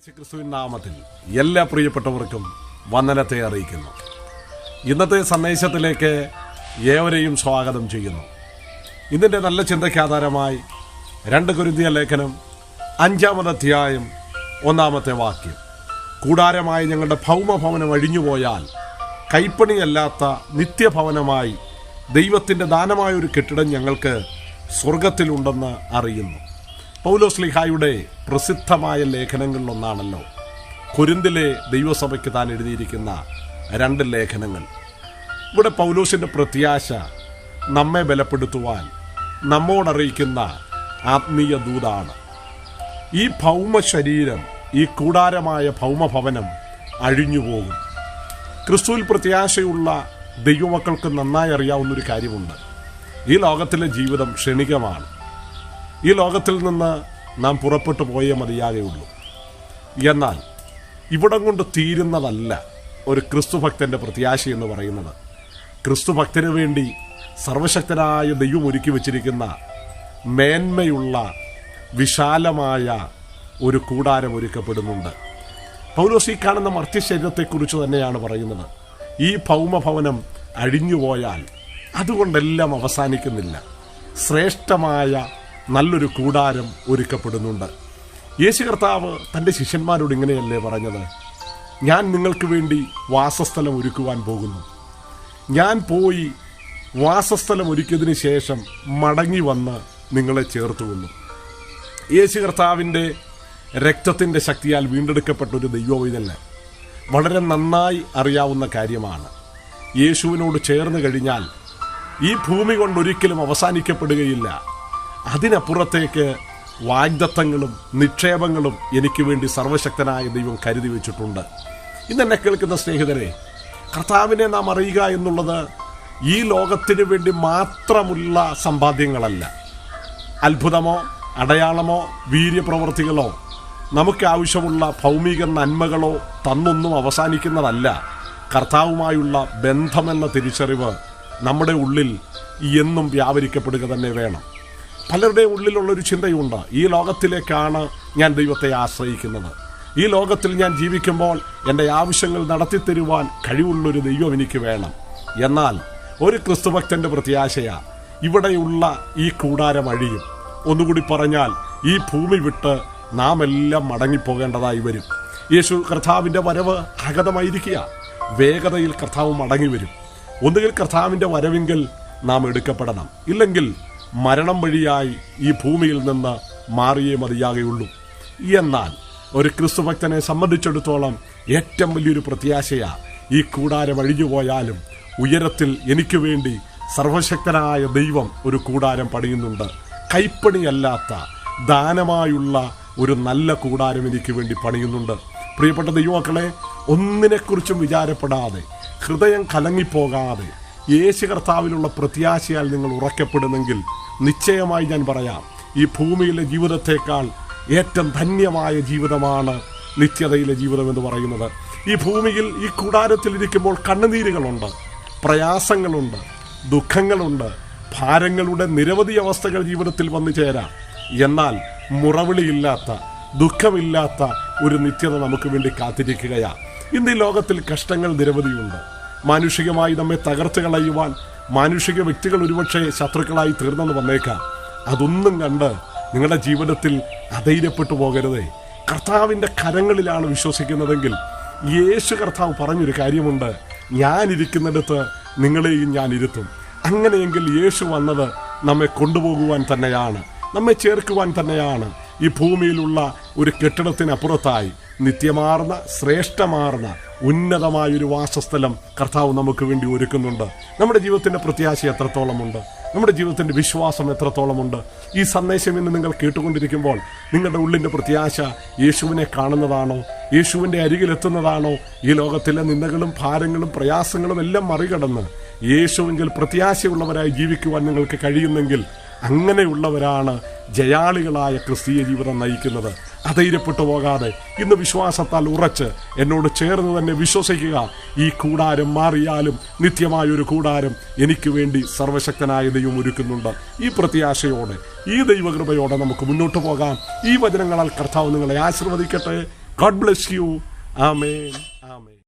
യേശുക്രിസ്തുവിൻ നാമത്തിൽ എല്ലാ പ്രിയപ്പെട്ടവർക്കും വന്ദനത്തെ അറിയിക്കുന്നു. ഇന്നത്തെ സന്ദേശത്തിലേക്ക് ഏവരെയും സ്വാഗതം ചെയ്യുന്നു. ഇതിന്റെ നല്ല ചിന്തയ്ക്ക് ആധാരമായി രണ്ട് കുരുതിയ ലേഖനം അഞ്ചാമത് അധ്യായം ഒന്നാമത്തെ വാക്യം. കൂടാരമായി ഞങ്ങളുടെ ഭൗമഭവനം അഴിഞ്ഞുപോയാൽ കൈപ്പണിയല്ലാത്ത നിത്യഭവനമായി ദൈവത്തിന്റെ ദാനമായ ഒരു കെട്ടിടം ഞങ്ങൾക്ക് സ്വർഗത്തിലുണ്ടെന്ന് അറിയുന്നു. പൗലോസ്ലിഹായുടെ പ്രസിദ്ധമായ ലേഖനങ്ങളിലൊന്നാണല്ലോ കൊരിന്തിലെ ദൈവസഭയ്ക്ക് താൻ എഴുതിയിരിക്കുന്ന രണ്ട് ലേഖനങ്ങൾ. ഇവിടെ പൗലോസിന്റെ പ്രത്യാശ നമ്മെ ബലപ്പെടുത്തുവാൻ നമ്മോടറിയിക്കുന്ന ആത്മീയ ദൂതാണ്. ഈ ഭൗമ ശരീരം ഈ കൂടാരമായ ഭൗമഭവനം അഴിഞ്ഞുപോകും. ക്രിസ്തുവിൽ പ്രത്യാശയുള്ള ദൈവമക്കൾക്ക് നന്നായി അറിയാവുന്നൊരു കാര്യമുണ്ട്. ഈ ലോകത്തിലെ ജീവിതം ക്ഷണികമാണ്. ഈ ലോകത്തിൽ നിന്ന് നാം പുറപ്പെട്ടു പോയേ മതിയാകെയുള്ളൂ. എന്നാൽ ഇവിടം കൊണ്ട് തീരുന്നതല്ല ഒരു ക്രിസ്തുഭക്തന്റെ പ്രത്യാശ എന്ന് പറയുന്നത്. ക്രിസ്തുഭക്തന് വേണ്ടി സർവശക്തനായ ദൈവം ഒരുക്കി വച്ചിരിക്കുന്ന മേന്മയുള്ള വിശാലമായ ഒരു കൂടാരം ഒരുക്കപ്പെടുന്നുണ്ട്. പൗലോസ് ഈ കാണുന്ന മർത്യശരീരത്തെക്കുറിച്ച് തന്നെയാണ് പറയുന്നത്. ഈ ഭൗമഭവനം അഴിഞ്ഞുപോയാൽ അതുകൊണ്ടെല്ലാം അവസാനിക്കുന്നില്ല. ശ്രേഷ്ഠമായ നല്ലൊരു കൂടാരം ഒരുക്കപ്പെടുന്നുണ്ട്. യേശു കർത്താവ് തന്റെ ശിഷ്യന്മാരോട് ഇങ്ങനെയല്ലേ പറഞ്ഞത്? ഞാൻ നിങ്ങൾക്ക് വേണ്ടി വാസസ്ഥലം ഒരുക്കുവാൻ പോകുന്നു. ഞാൻ പോയി വാസസ്ഥലം ഒരുക്കിയതിന് ശേഷം മടങ്ങി വന്ന് നിങ്ങളെ ചേർത്തുകൊള്ളു യേശു കർത്താവിന്റെ രക്തത്തിന്റെ ശക്തിയാൽ വീണ്ടെടുക്കപ്പെട്ട ഒരു ദൈവവൈതല്ല വളരെ നന്നായി അറിയാവുന്ന കാര്യമാണ്. യേശുവിനോട് ചേർന്ന് കഴിഞ്ഞാൽ ഈ ഭൂമി കൊണ്ടൊരിക്കലും അവസാനിക്കപ്പെടുകയില്ല. അതിനപ്പുറത്തേക്ക് വാഗ്ദത്തങ്ങളും നിക്ഷേപങ്ങളും എനിക്ക് വേണ്ടി സർവശക്തനായ ദൈവം കരുതി വെച്ചിട്ടുണ്ട്. ഇന്നെന്നെ കേൾക്കുന്ന സ്നേഹിതരെ കർത്താവിനെ നാം അറിയുക എന്നുള്ളത് ഈ ലോകത്തിന് വേണ്ടി മാത്രമുള്ള സമ്പാദ്യങ്ങളല്ല. അത്ഭുതമോ അടയാളമോ വീര്യപ്രവർത്തികളോ നമുക്ക് ആവശ്യമുള്ള ഭൗമിക നന്മകളോ തന്നൊന്നും അവസാനിക്കുന്നതല്ല. കർത്താവുമായുള്ള ബന്ധമെന്ന തിരിച്ചറിവ് നമ്മുടെ ഉള്ളിൽ എന്നും വ്യാപരിക്കപ്പെടുക തന്നെ വേണം. പലരുടെ ഉള്ളിലുള്ളൊരു ചിന്തയുണ്ട്. ഈ ലോകത്തിലേക്കാണ് ഞാൻ ദൈവത്തെ ആശ്രയിക്കുന്നത്. ഈ ലോകത്തിൽ ഞാൻ ജീവിക്കുമ്പോൾ എന്റെ ആവശ്യങ്ങൾ നടത്തിത്തരുവാൻ കഴിവുള്ളൊരു ദൈവം എനിക്ക് വേണം. എന്നാൽ ഒരു ക്രിസ്തുഭക്തന്റെ പ്രത്യാശയ ഇവിടെയുള്ള ഈ കൂടാരം അഴിയും. ഒന്നുകൂടി പറഞ്ഞാൽ ഈ ഭൂമി വിട്ട് നാം എല്ലാം മടങ്ങിപ്പോകേണ്ടതായി വരും. യേശു കർത്താവിന്റെ വരവ് അഗതമായിരിക്കുക. വേഗതയിൽ കർത്താവ് മടങ്ങി വരും ഒന്നുകിൽ കർത്താവിന്റെ വരവെങ്കിൽ നാം എടുക്കപ്പെടണം. ഇല്ലെങ്കിൽ മരണം വഴിയായി ഈ ഭൂമിയിൽ നിന്ന് മാറിയേ മതിയാകെയുള്ളൂ. എന്നാൽ ഒരു ക്രിസ്തുഭക്തനെ സംബന്ധിച്ചിടത്തോളം ഏറ്റവും വലിയൊരു പ്രത്യാശയാ ഈ കൂടാരം അഴിഞ്ഞുപോയാലും ഉയരത്തിൽ എനിക്ക് വേണ്ടി സർവശക്തനായ ദൈവം ഒരു കൂടാരം പണിയുന്നുണ്ട്. കൈപ്പണിയല്ലാത്ത ദാനമായുള്ള ഒരു നല്ല കൂടാരം എനിക്ക് വേണ്ടി പണിയുന്നുണ്ട്. പ്രിയപ്പെട്ട ദൈവമക്കളെ ഒന്നിനെക്കുറിച്ചും വിചാരപ്പെടാതെ ഹൃദയം കലങ്ങിപ്പോകാതെ യേശു കർത്താവിലുള്ള പ്രത്യാശയാൽ നിങ്ങൾ ഉറക്കപ്പെടുന്നെങ്കിൽ നിശ്ചയമായി ഞാൻ പറയാം ഈ ഭൂമിയിലെ ജീവിതത്തെക്കാൾ ഏറ്റവും ധന്യമായ ജീവിതമാണ് നിത്യതയിലെ ജീവിതം എന്ന് പറയുന്നത്. ഈ ഭൂമിയിൽ ഈ കൂടാരത്തിലിരിക്കുമ്പോൾ കണ്ണുനീരുകളുണ്ട് പ്രയാസങ്ങളുണ്ട് ദുഃഖങ്ങളുണ്ട് ഭാരങ്ങളുടെ നിരവധി അവസ്ഥകൾ ജീവിതത്തിൽ വന്നു ചേരാം. എന്നാൽ മുറവിളിയില്ലാത്ത ദുഃഖമില്ലാത്ത ഒരു നിത്യത നമുക്ക് വേണ്ടി കാത്തിരിക്കുകയാണ്. ഇന്ന് ഈ ലോകത്തിൽ കഷ്ടങ്ങൾ നിരവധിയുണ്ട്. മാനുഷികമായി നമ്മെ തകർത്ത് കളയുവാൻ മാനുഷിക വ്യക്തികൾ ഒരുപക്ഷെ ശത്രുക്കളായി തീർന്നെന്ന് വന്നേക്കാം. അതൊന്നും കണ്ട് നിങ്ങളുടെ ജീവിതത്തിൽ അധൈര്യപ്പെട്ടു പോകരുതേ. കർത്താവിന്റെ കരങ്ങളിലാണ് വിശ്വസിക്കുന്നതെങ്കിൽ യേശു കർത്താവ് പറഞ്ഞൊരു കാര്യമുണ്ട്. ഞാനിരിക്കുന്നിടത്ത് നിങ്ങളെയും ഞാൻ ഇരുത്തും. അങ്ങനെയെങ്കിൽ യേശു വന്നത് നമ്മെ കൊണ്ടുപോകുവാൻ തന്നെയാണ് നമ്മെ ചേർക്കുവാൻ തന്നെയാണ്. ഈ ഭൂമിയിലുള്ള ഒരു കെട്ടിടത്തിനപ്പുറത്തായി നിത്യമാർന്ന ശ്രേഷ്ഠമാർന്ന ഉന്നതമായൊരു വാസസ്ഥലം കർത്താവ് നമുക്ക് വേണ്ടി ഒരുക്കുന്നുണ്ട്. നമ്മുടെ ജീവിതത്തിന്റെ പ്രത്യാശ എത്രത്തോളമുണ്ട്? നമ്മുടെ ജീവിതത്തിന്റെ വിശ്വാസം എത്രത്തോളമുണ്ട്? ഈ സന്ദേശം ഇന്ന് നിങ്ങൾ കേട്ടുകൊണ്ടിരിക്കുമ്പോൾ നിങ്ങളുടെ ഉള്ളിന്റെ പ്രത്യാശ യേശുവിനെ കാണുന്നതാണോ? യേശുവിന്റെ അരികിലെത്തുന്നതാണോ? ഈ ലോകത്തിലെ നിന്ദകളും ഭാരങ്ങളും പ്രയാസങ്ങളും എല്ലാം മറികടന്ന് യേശുവെങ്കിൽ പ്രത്യാശയുള്ളവരായി ജീവിക്കുവാൻ നിങ്ങൾക്ക് കഴിയുന്നെങ്കിൽ അങ്ങനെയുള്ളവരാണ് ജയാളികളായ ക്രിസ്തീയ ജീവിതം നയിക്കുന്നത്. അധൈര്യപ്പെട്ടു പോകാതെ ഇന്ന് വിശ്വാസത്താൽ ഉറച്ച് എന്നോട് ചേർന്ന് തന്നെ വിശ്വസിക്കുക. ഈ കൂടാരം മാറിയാലും നിത്യമായൊരു കൂടാരം എനിക്ക് വേണ്ടി സർവശക്തനായ ദൈവം ഒരുക്കുന്നുണ്ട്. ഈ പ്രത്യാശയോടെ ഈ ദൈവകൃപയോടെ നമുക്ക് മുന്നോട്ട് പോകാം. ഈ വചനങ്ങളാൽ കർത്താവ് നിങ്ങളെ ആശീർവദിക്കട്ടെ. ഗോഡ് ബ്ലെസ് യു ആമേ